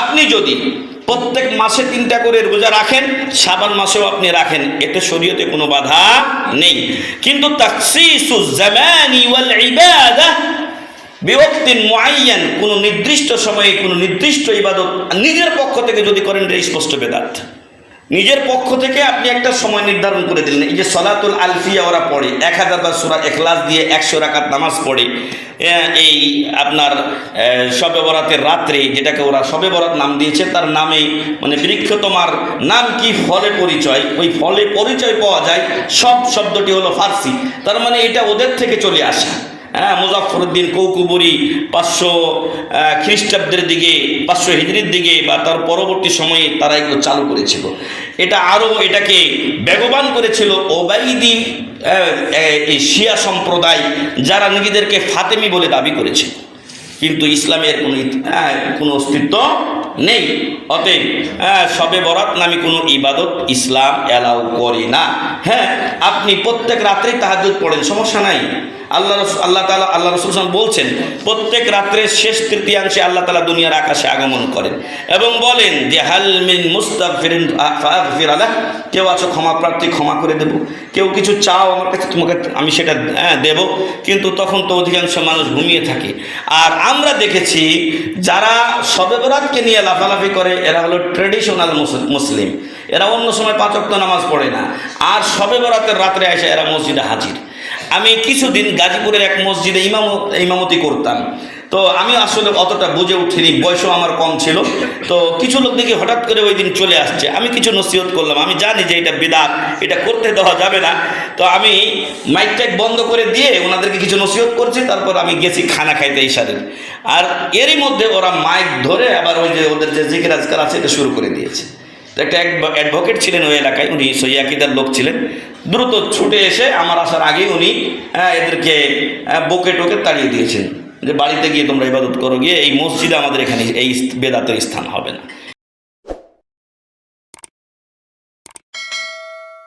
আপনি যদি প্রত্যেক মাসে তিনটা করে রোজা রাখেন, সাবান মাসেও আপনি রাখেন, এতে শরীয়তে কোনো বাধা নেই। কিন্তু বিভক্তির মুআইয়ান, কোনো নির্দিষ্ট সময়ে কোনো নির্দিষ্ট ইবাদত নিজের পক্ষ থেকে যদি করেন, এটা স্পষ্ট বেদাত। নিজের পক্ষ থেকে আপনি একটা সময় নির্ধারণ করে দিলেন। এই যে সলাতুল আলফিয়া ওরা পড়ে এক হাজার বার সুরা এখলাস দিয়ে একশো রাকাত নামাজ পড়ে আহ, এই আপনার শবে বরাতের রাত্রে যেটাকে ওরা শবে বরাত নাম দিয়েছে তার নামে মানে বৃক্ষ তোমার নাম কি ফলে পরিচয়? ওই ফলে পরিচয় পাওয়া যায় সব শব্দটি হলো ফার্সি। তার মানে এটা ওদের থেকে চলে আসা। হ্যাঁ মুজাফরুদ্দিন কৌকুবুরি পাঁচশো খ্রিস্টাব্দের দিকে পাঁচশো হিজড়ির দিকে বা তার পরবর্তী সময়ে তারা এগুলো চালু করেছিল। এটা আরও এটাকে বেগবান করেছিল ওবাইদি এই শিয়া সম্প্রদায় যারা নিজেদেরকে ফাতেমি বলে দাবি করেছে। কিন্তু ইসলামের কোনো হ্যাঁ, কোনো অস্তিত্ব নেই। অতএব হ্যাঁ, শবে বরাত নামে কোনো ইবাদত ইসলাম অ্যালাউ করে না। হ্যাঁ আপনি প্রত্যেক রাত্রেই তাহাজুদ পড়েন সমস্যা নাই। আল্লাহ আল্লাহ তালা আল্লাহ রসুল বলছেন প্রত্যেক রাত্রের শেষ তৃতীয়াংশে আল্লাহ তালা দুনিয়ার আকাশে আগমন করেন এবং বলেন যে হাল মিন মুস্তাগফিরিন ফাগফির আলাহ কেউ আছো ক্ষমা প্রার্থী ক্ষমা করে দেব। কেউ কিছু চাও আমার কাছে তোমাকে আমি সেটা হ্যাঁ, দেব। কিন্তু তখন তো অধিকাংশ মানুষ ঘুমিয়ে থাকে। আর আমরা দেখেছি যারা শবে বরাতকে নিয়ে লাফালাফি করে এরা হলো ট্রেডিশনাল মুসলিম। এরা অন্য সময় পাঁচক্ত নামাজ পড়ে না। আর শবে বরাতের রাত্রে এসে এরা মসজিদে হাজির। আমি কিছুদিন গাজীপুরের এক মসজিদে ইমাম ইমামতি করতাম। তো আমি আসলে অতটা বুঝে উঠিনি, বয়সও আমার কম ছিল। তো কিছু লোক দেখি হঠাৎ করে ওই দিন চলে আসছে। আমি কিছু নসিহত করলাম। আমি জানি যে এটা বিদাত, এটা করতে দেওয়া যাবে না। তো আমি মাইক টাইক বন্ধ করে দিয়ে ওনাদেরকে কিছু নসিহত করছি, তারপর আমি গেছি খানা খাইতে ইশারের আর এরই মধ্যে ওরা মাইক ধরে আবার ওই যে ওদের যে জিকির আজকাল আছে, এটা শুরু করে দিয়েছে। একটা অ্যাডভোকেট ছিলেন ওই এলাকায়, উনি সৈয়াকিদার লোক ছিলেন। দ্রুত ছুটে এসে আমার আসার আগেই উনি এদেরকে বকে টোকে তাড়িয়ে দিয়েছেন। যে বাড়িতে গিয়ে তোমরা ইবাদত করো, গিয়ে এই মসজিদে আমাদের এখানে এই বেদাতের স্থান হবে না।